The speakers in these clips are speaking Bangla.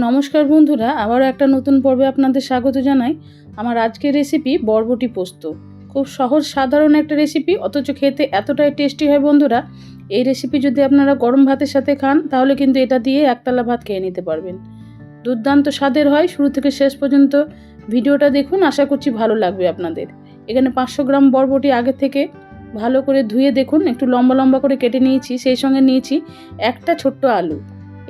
নমস্কার বন্ধুরা, আবারও একটা নতুন পর্বে আপনাদের স্বাগত জানাই। আমার আজকের রেসিপি বরবটি পোস্ত। খুব সহজ, সাধারণ একটা রেসিপি অথচ খেতে এতটাই টেস্টি হয় বন্ধুরা। এই রেসিপি যদি আপনারা গরম ভাতের সাথে খান, তাহলে কিন্তু এটা দিয়ে একতলা ভাত খেয়ে নিতে পারবেন। দুর্দান্ত স্বাদের হয়, শুরু থেকে শেষ পর্যন্ত ভিডিওটা দেখুন, আশা করছি ভালো লাগবে আপনাদের। এখানে পাঁচশো গ্রাম বরবটি আগে থেকে ভালো করে ধুয়ে দেখুন, একটু লম্বা লম্বা করে কেটে নিয়েছি, সেই সঙ্গে নিয়েছি একটা ছোট্ট আলু।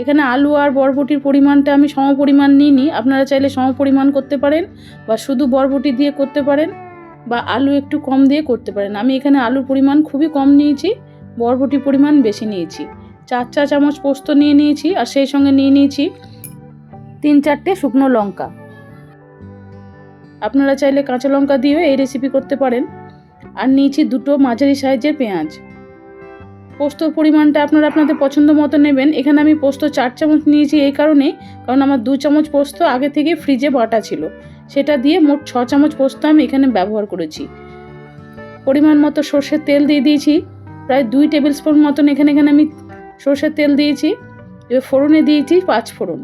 এখানে আলু আর বরবটির পরিমাণটা আমি সম পরিমাণ নিইনি। আপনারা চাইলে সম পরিমাণ করতে পারেন বা শুধু বরবটি দিয়ে করতে পারেন বা আলু একটু কম দিয়ে করতে পারেন। আমি এখানে আলুর পরিমাণ খুবই কম নিয়েছি, বরবটির পরিমাণ বেশি নিয়েছি। চার চা চামচ পোস্ত নিয়ে নিয়েছি আর সেই সঙ্গে নিয়ে নিয়েছি তিন চারটে শুকনো লঙ্কা। আপনারা চাইলে কাঁচা লঙ্কা দিয়েও এই রেসিপি করতে পারেন। আর নিয়েছি দুটো মাঝারি সাইজের পেঁয়াজ। পোস্তর পরিমাণটা আপনারা আপনাদের পছন্দ মতো নেবেন। এখানে আমি পোস্ত চার চামচ নিয়েছি এই কারণে, কারণ আমার দু চামচ পোস্ত আগে থেকে ফ্রিজে বাটা ছিল। সেটা দিয়ে মোট ছ চামচ পোস্ত আমি এখানে ব্যবহার করেছি। পরিমাণ মতো সর্ষের তেল দিয়ে দিয়েছি। প্রায় দুই টেবিল স্পুন মতন এখানে এখানে আমি সর্ষের তেল দিয়েছি। এবার ফোড়নে দিয়েছি পাঁচ ফোড়ন।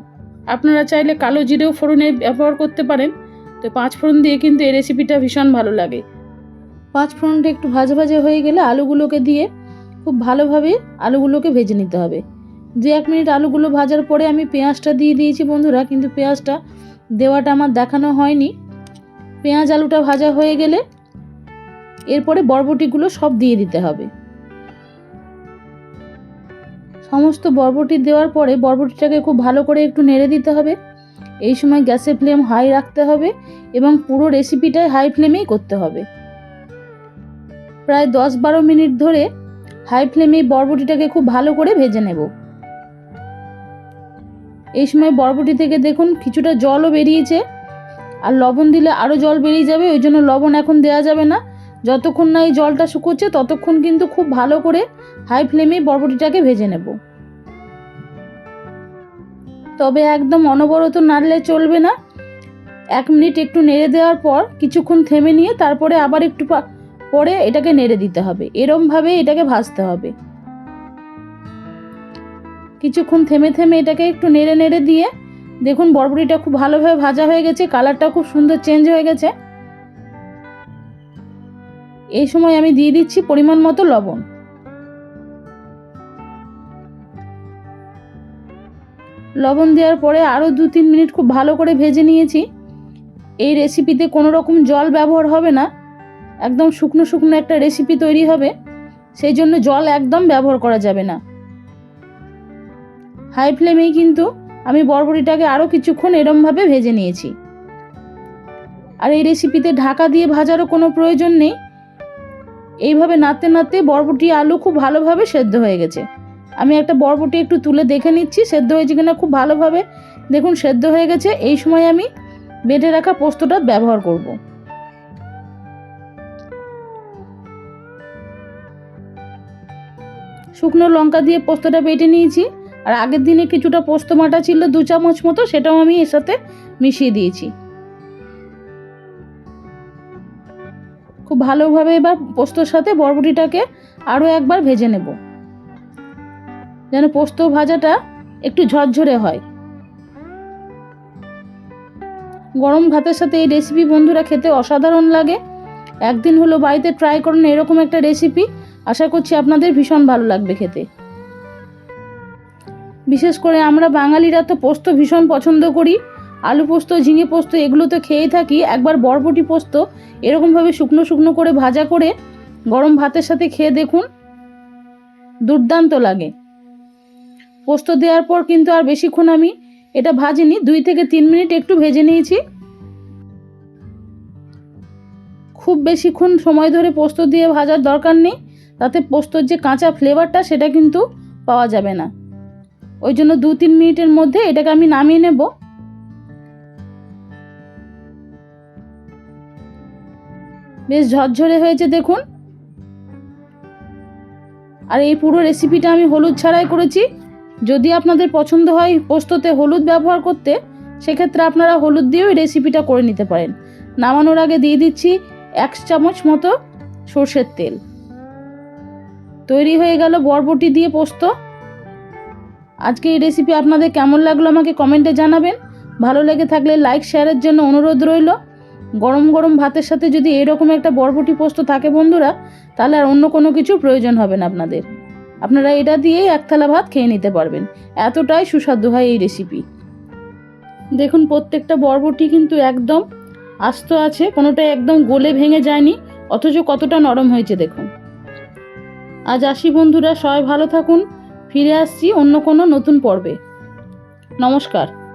আপনারা চাইলে কালো জিরেও ফোড়নে ব্যবহার করতে পারেন। তো পাঁচ ফোড়ন দিয়ে কিন্তু এই রেসিপিটা ভীষণ ভালো লাগে। পাঁচ ফোড়নটা একটু ভাজা ভাজা হয়ে গেলে আলুগুলোকে দিয়ে খুব ভালোভাবে আলুগুলোকে ভেজে নিতে হবে। দু এক মিনিট আলুগুলো ভাজার পরে আমি পেঁয়াজটা দিয়ে দিয়েছি বন্ধুরা, কিন্তু পেঁয়াজটা দেওয়াটা আমার দেখানো হয়নি। পেঁয়াজ আলুটা ভাজা হয়ে গেলে এরপরে বরবটিগুলো সব দিয়ে দিতে হবে। সমস্ত বরবটি দেওয়ার পরে বরবটিটাকে খুব ভালো করে একটু নেড়ে দিতে হবে। এই সময় গ্যাসের ফ্লেম হাই রাখতে হবে এবং পুরো রেসিপিটাই হাই ফ্লেমেই করতে হবে। প্রায় দশ বারো মিনিট ধরে হাই ফ্লেমে বরবটিটাকে খুব ভালো করে ভেজে নেব। এই সময় বরবটি থেকে দেখুন কিছুটা জলও বেরিয়েছে, আর লবণ দিলে আরও জল বেরিয়ে যাবে, ওই জন্য লবণ এখন দেওয়া যাবে না। যতক্ষণ না এই জলটা শুকোচ্ছে, ততক্ষণ কিন্তু খুব ভালো করে হাই ফ্লেমে বরবটিটাকে ভেজে নেব। তবে একদম অনবরত নাড়লে চলবে না। এক মিনিট একটু নেড়ে দেওয়ার পর কিছুক্ষণ থেমে নিয়ে তারপরে আবার একটু পরে এটাকে নেড়ে দিতে হবে। এরমভাবে এটাকে ভাজতে হবে। কিছুক্ষণ থেমে থেমে এটাকে একটু নেড়ে নেড়ে দিয়ে, দেখুন বরবটিটা খুব ভালোভাবে ভাজা হয়ে গেছে, কালারটা খুব সুন্দর চেঞ্জ হয়ে গেছে। এই সময় আমি দিয়ে দিচ্ছি পরিমাণ মতো লবণ। লবণ দেওয়ার পরে আরও দু তিন মিনিট খুব ভালো করে ভেজে নিয়েছি। এই রেসিপিতে কোনো রকম জল ব্যবহার হবে না। একদম শুকনো শুকনো একটা রেসিপি তৈরি হবে, সেই জন্য জল একদম ব্যবহার করা যাবে না। হাই ফ্লেমেই কিন্তু আমি বরবটিটাকে আরও কিছুক্ষণ এরমভাবে ভেজে নিয়েছি। আর এই রেসিপিতে ঢাকা দিয়ে ভাজারও কোনো প্রয়োজন নেই। এইভাবে নাড়তে নাড়তে বরবটি আলু খুব ভালোভাবে সেদ্ধ হয়ে গেছে। আমি একটা বরবটি একটু তুলে দেখে নিচ্ছি, সেদ্ধ হয়েছে কিনা খুব ভালোভাবে। দেখুন, সেদ্ধ হয়ে গেছে। এই সময় আমি বেটে রাখা পোস্তটা ব্যবহার করব। শুকনো লঙ্কা দিয়ে পোস্তটা বেটে নিয়েছি। আর আগের দিনে কিছুটা পোস্ত মাটা ছিল, দু চামচ মতো, সেটাও আমি এর সাথে মিশিয়ে দিয়েছি। খুব ভালোভাবে এবার পোস্তর সাথে বরবটিটাকে আরও একবার ভেজে নেব। যেন পোস্ত ভাজাটা একটু ঝরঝরে হয়। গরম ভাতের সাথে এই রেসিপি বন্ধুরা খেতে অসাধারণ লাগে। একদিন হলো বাড়িতে ট্রাই করুন, এরকম একটা রেসিপি আশা করছি আপনাদের ভীষণ ভালো লাগবে খেতে। বিশেষ করে আমরা বাঙালিরা তো পোস্ত ভীষণ পছন্দ করি। আলু পোস্ত, ঝিঙে পোস্ত এগুলো তো খেয়েই থাকি। একবার বরবটি পোস্ত এরকমভাবে শুকনো শুকনো করে ভাজা করে গরম ভাতের সাথে খেয়ে দেখুন, দুর্দান্ত লাগে। পোস্ত দেওয়ার পর কিন্তু আর বেশিক্ষণ আমি এটা ভাজিনি, দুই থেকে তিন মিনিট একটু ভেজে নিয়েছি। খুব বেশিক্ষণ সময় ধরে পোস্ত দিয়ে ভাজার দরকার নেই। তাতে পোস্তর যে কাঁচা ফ্লেভারটা সেটা কিন্তু পাওয়া যাবে না। ওই জন্য দু তিন মিনিটের মধ্যে এটাকে আমি নামিয়ে নেব। বেশ ঝরঝরে হয়েছে দেখুন। আর এই পুরো রেসিপিটা আমি হলুদ ছাড়াই করেছি। যদি আপনাদের পছন্দ হয় পোস্ততে হলুদ ব্যবহার করতে, সেক্ষেত্রে আপনারা হলুদ দিয়েও এই রেসিপিটা করে নিতে পারেন। নামানোর আগে দিয়ে দিচ্ছি এক চামচ মতো সর্ষের তেল। তৈরি হয়ে গেল বরবটি দিয়ে পোস্ত। আজকে এই রেসিপি আপনাদের কেমন লাগল আমাকে কমেন্টে জানাবেন। ভালো লেগে থাকলে লাইক শেয়ারের জন্য অনুরোধ রইল। গরম গরম ভাতের সাথে যদি এরকম একটা বরবটি পোস্ত থাকে বন্ধুরা, তাহলে আর অন্য কোনো কিছু প্রয়োজন হবে না আপনাদের। আপনারা এটা দিয়েই এক থালা ভাত খেয়ে নিতে পারবেন। এতটাই সুস্বাদু হয় এই রেসিপি দেখুন, প্রত্যেকটা বরবটি কিন্তু একদম আস্ত আছে, কোনোটাই একদম গোলে ভেঙে যায়নি, অথচ কতটা নরম হয়েছে দেখুন। আজ আসি বন্ধুরা সবাই ভালো থাকুন। ফিরে আসছি অন্য কোনো নতুন পর্বে। নমস্কার।